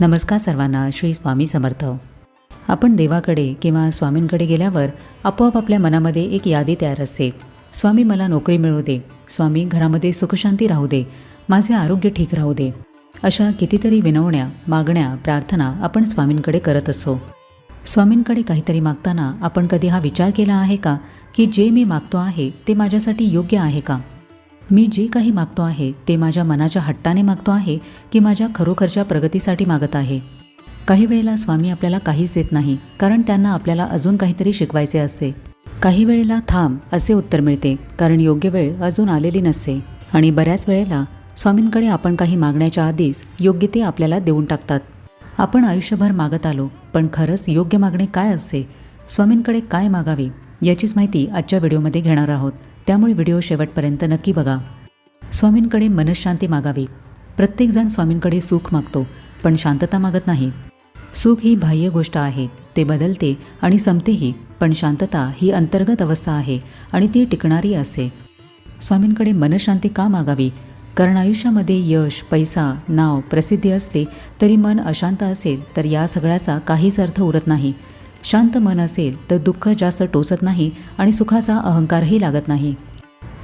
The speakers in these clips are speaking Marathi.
नमस्कार सर्वांना श्री स्वामी समर्थ. आपण देवाकडे किंवा स्वामींकडे गेल्यावर आपोआप आपल्या मनामध्ये एक यादी तयार असते. स्वामी मला नोकरी मिळू दे. स्वामी घरामध्ये सुखशांती राहू दे. माझे आरोग्य ठीक राहू दे. अशा कितीतरी विनवण्या मागण्या प्रार्थना आपण स्वामींकडे करत असतो स्वामींकडे काहीतरी मागताना आपण कधी हा विचार केला आहे का? की जे मी मागतो आहे ते माझ्यासाठी योग्य आहे का? मी जे काही मागतो आहे ते माझ्या मनाच्या हट्टाने मागतो आहे की माझ्या खरोखरच्या प्रगतीसाठी मागत आहे. काही वेळेला स्वामी आपल्याला काहीच देत नाही कारण त्यांना आपल्याला अजून काहीतरी शिकवायचे असते. काही वेळेला थांब असे उत्तर मिळते कारण योग्य वेळ अजून आलेली नसते. आणि बऱ्याच वेळेला स्वामींकडे आपण काही मागण्याच्या आधीच योग्य ते आपल्याला देऊन टाकतात. आपण आयुष्यभर मागत आलो पण खरंच योग्य मागणे काय असते? स्वामींकडे काय मागावे? याचीच माहिती आजच्या व्हिडिओमध्ये घेणार आहोत. त्यामुळे व्हिडिओ शेवटपर्यंत नक्की बघा. स्वामींकडे मनशांती मागावी. प्रत्येकजण स्वामींकडे सुख मागतो पण शांतता मागत नाही. सुख ही बाह्य गोष्ट आहे ते बदलते आणि संपतेही पण शांतता ही अंतर्गत अवस्था आहे आणि ती टिकणारी असते. स्वामींकडे मनशांती का मागावी? कारण आयुष्यामध्ये यश पैसा नाव प्रसिद्धी असली तरी मन अशांत असेल तर या सगळ्याचा काहीच अर्थ उरत नाही. शांत मन असेल तर दुःख जास्त टोचत नाही आणि सुखाचा अहंकारही लागत नाही.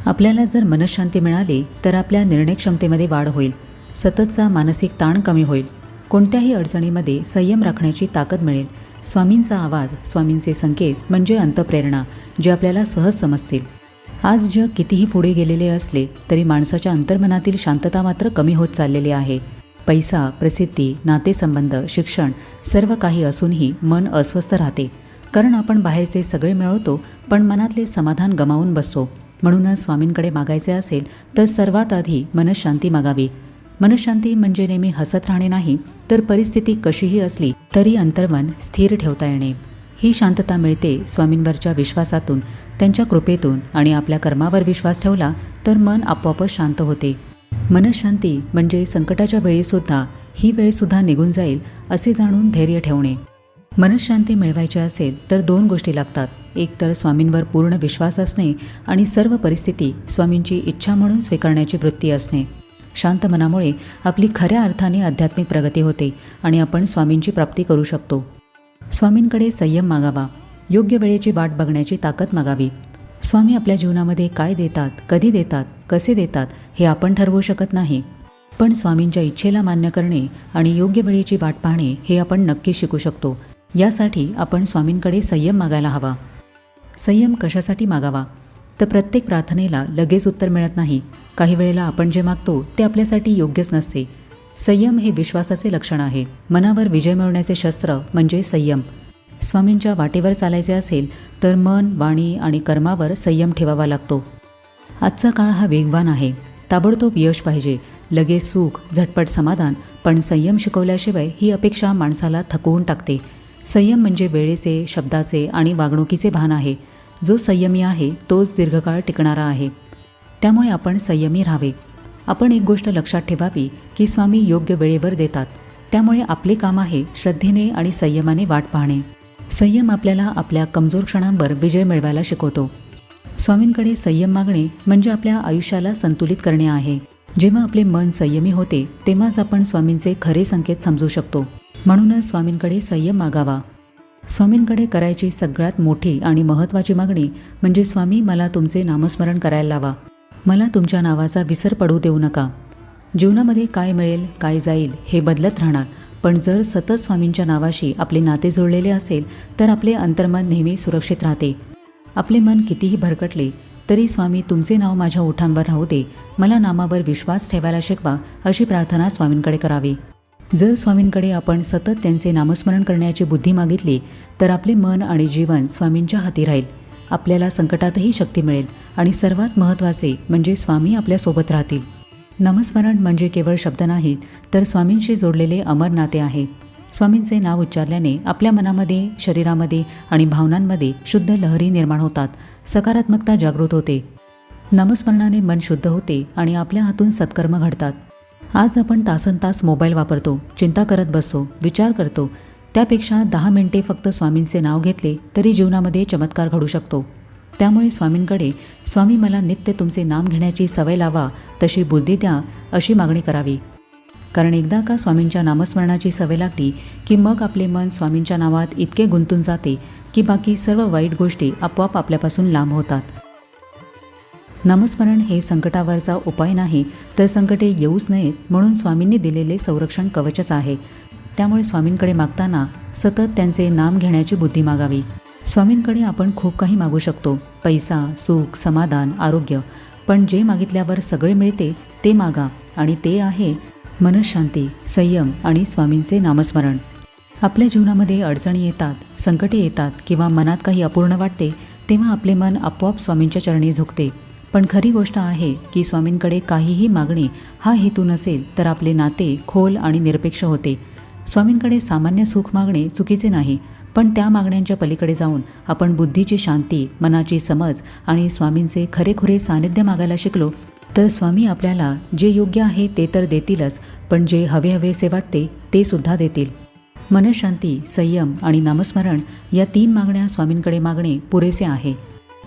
आपल्याला जर मनशांती मिळाली तर आपल्या निर्णय क्षमतेमध्ये वाढ होईल. सततचा मानसिक ताण कमी होईल. कोणत्याही अडचणीमध्ये संयम राखण्याची ताकद मिळेल. स्वामींचा आवाज स्वामींचे संकेत म्हणजे अंतप्रेरणा जे आपल्याला सहज समजतील. आज जग कितीही पुढे गेलेले असले तरी माणसाच्या अंतर्मनातील शांतता मात्र कमी होत चाललेली आहे. पैसा प्रसिद्धी नातेसंबंध शिक्षण सर्व काही असूनही मन अस्वस्थ राहते. कारण आपण बाहेरचे सगळे मिळवतो पण मनातले समाधान गमावून बसतो. म्हणूनच स्वामींकडे मागायचे असेल तर सर्वात आधी मनशांती मागावी. मनशांती म्हणजे नेहमी हसत राहणे नाही तर परिस्थिती कशीही असली तरी अंतर्मन स्थिर ठेवता येणे. ही शांतता मिळते स्वामींवरच्या विश्वासातून त्यांच्या कृपेतून आणि आपल्या कर्मावर विश्वास ठेवला तर मन आपोआपच शांत होते. मनशांती म्हणजे संकटाच्या वेळीसुद्धा ही वेळसुद्धा निघून जाईल असे जाणून धैर्य ठेवणे. मनशांती मिळवायची असेल तर दोन गोष्टी लागतात. एक तर स्वामींवर पूर्ण विश्वास असणे आणि सर्व परिस्थिती स्वामींची इच्छा म्हणून स्वीकारण्याची वृत्ती असणे. शांत मनामुळे आपली खऱ्या अर्थाने आध्यात्मिक प्रगती होते आणि आपण स्वामींची प्राप्ती करू शकतो. स्वामींकडे संयम मागावा. योग्य वेळेची वाट बघण्याची ताकद मागावी. स्वामी आपल्या जीवनामध्ये काय देतात कधी देतात कसे देतात हे आपण ठरवू शकत नाही. पण स्वामींच्या इच्छेला मान्य करणे आणि योग्य वेळेची वाट पाहणे हे आपण नक्की शिकू शकतो. यासाठी आपण स्वामींकडे संयम मागायला हवा. संयम कशासाठी मागावा? तर प्रत्येक प्रार्थनेला लगेच उत्तर मिळत नाही. काही वेळेला आपण जे मागतो ते आपल्यासाठी योग्यच नसते. संयम हे विश्वासाचे लक्षण आहे. मनावर विजय मिळवण्याचे शस्त्र म्हणजे संयम. स्वामींच्या वाटेवर चालायचे असेल तर मन वाणी आणि कर्मावर संयम ठेवावा लागतो. आजचा काळ हा वेगवान आहे. ताबडतोब यश पाहिजे. लगेच सुख झटपट समाधान पण संयम शिकवल्याशिवाय ही अपेक्षा माणसाला थकवून टाकते. संयम म्हणजे वेळेचे शब्दाचे आणि वागणुकीचे भान आहे. जो संयमी आहे तोच दीर्घकाळ टिकणारा आहे. त्यामुळे आपण संयमी राहावे. आपण एक गोष्ट लक्षात ठेवावी की स्वामी योग्य वेळेवर देतात. त्यामुळे आपले काम आहे श्रद्धेने आणि संयमाने वाट पाहणे. संयम आपल्याला आपल्या कमजोर क्षणांवर विजय मिळवायला शिकवतो. स्वामींकडे संयम मागणे म्हणजे आपल्या आयुष्याला संतुलित करणे आहे. जेव्हा आपले मन संयमी होते तेव्हाच आपण स्वामींचे खरे संकेत समजू शकतो. म्हणूनच स्वामींकडे संयम मागावा. स्वामींकडे करायची सगळ्यात मोठी आणि महत्त्वाची मागणी म्हणजे स्वामी मला तुमचे नामस्मरण करायला लावा. मला तुमच्या नावाचा विसर पडू देऊ नका. जीवनामध्ये काय मिळेल काय जाईल हे बदलत राहणार. पण जर सतत स्वामींच्या नावाशी आपले नाते जुळलेले असेल तर आपले अंतर्मन नेहमी सुरक्षित राहते. आपले मन कितीही भरकटले तरी स्वामी तुमचे नाव माझ्या ओठांवर राहू दे. मला नामावर विश्वास ठेवायला शिकवा अशी प्रार्थना स्वामींकडे करावी. जर स्वामींकडे आपण सतत त्यांचे नामस्मरण करण्याची बुद्धी मागितली तर आपले मन आणि जीवन स्वामींच्या हाती राहील. आपल्याला संकटातही शक्ती मिळेल आणि सर्वात महत्त्वाचे म्हणजे स्वामी आपल्यासोबत राहतील. नामस्मरण म्हणजे केवळ शब्द नाहीत तर स्वामींशी जोडलेले अमर नाते आहे. स्वामींचे नाव उच्चारल्याने आपल्या मनामध्ये शरीरामध्ये आणि भावनांमध्ये शुद्ध लहरी निर्माण होतात सकारात्मकता जागृत होते. नामस्मरणाने मन शुद्ध होते आणि आपल्या हातून सत्कर्म घडतात. आज आपण तासन तास मोबाईल वापरतो चिंता करत बसतो विचार करतो. त्यापेक्षा दहा मिनिटे फक्त स्वामींचे नाव घेतले तरी जीवनामध्ये चमत्कार घडू शकतो. त्यामुळे स्वामींकडे स्वामी मला नित्य तुमचे नाम घेण्याची सवय लावा तशी बुद्धी द्या अशी मागणी करावी. कारण एकदा का स्वामींच्या नामस्मरणाची सवय लागली की मग आपले मन स्वामींच्या नावात इतके गुंतून जाते की बाकी सर्व वाईट गोष्टी आपोआप आपल्यापासून लांब होतात. नामस्मरण हे संकटावरचा उपाय नाही तर संकटे येऊच नयेत म्हणून स्वामींनी दिलेले संरक्षण कवचच आहे. त्यामुळे स्वामींकडे मागताना सतत त्यांचे नाम घेण्याची बुद्धी मागावी. स्वामींकडे आपण खूप काही मागू शकतो. पैसा सुख समाधान आरोग्य. पण जे मागितल्यावर सगळे मिळते ते मागा. आणि ते आहे मनशांती संयम आणि स्वामींचे नामस्मरण. आपल्या जीवनामध्ये अडचणी येतात संकटे येतात किंवा मनात काही अपूर्ण वाटते तेव्हा आपले मन आपोआप स्वामींच्या चरणी झुकते. पण खरी गोष्ट आहे की स्वामींकडे काहीही मागणे हा हेतू नसेल तर आपले नाते खोल आणि निरपेक्ष होते. स्वामींकडे सामान्य सुख मागणे चुकीचे नाही. पण त्या मागण्यांच्या पलीकडे जाऊन आपण बुद्धीची शांती मनाची समज आणि स्वामींचे खरेखुरे सानिध्य मागायला शिकलो तर स्वामी आपल्याला जे योग्य आहे ते तर देतीलच पण जे हवे हवेसे वाटते ते सुद्धा देतील. मनशांती संयम आणि नामस्मरण या तीन मागण्या स्वामींकडे मागणे पुरेसे आहे.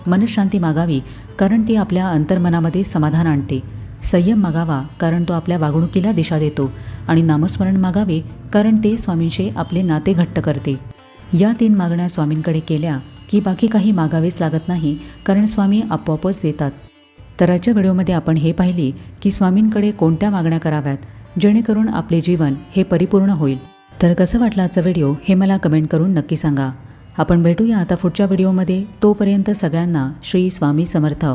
मनशांती मागावी कारण ती आपल्या अंतर्मनामध्ये समाधान आणते. संयम मागावा कारण तो आपल्या वागणुकीला दिशा देतो आणि नामस्मरण मागावे कारण ते स्वामींशी आपले नाते घट्ट करते. या तीन मागण्या स्वामींकडे केल्या की बाकी काही मागावेच लागत नाही कारण स्वामी आपोआपच देतात. तर आजच्या व्हिडिओमध्ये आपण हे पाहिले की स्वामींकडे कोणत्या मागण्या कराव्यात जेणेकरून आपले जीवन हे परिपूर्ण होईल. तर कसं वाटलं आजचा व्हिडिओ हे मला कमेंट करून नक्की सांगा. आपण भेटूया आता पुढच्या व्हिडिओमध्ये. तोपर्यंत सगळ्यांना श्री स्वामी समर्थ.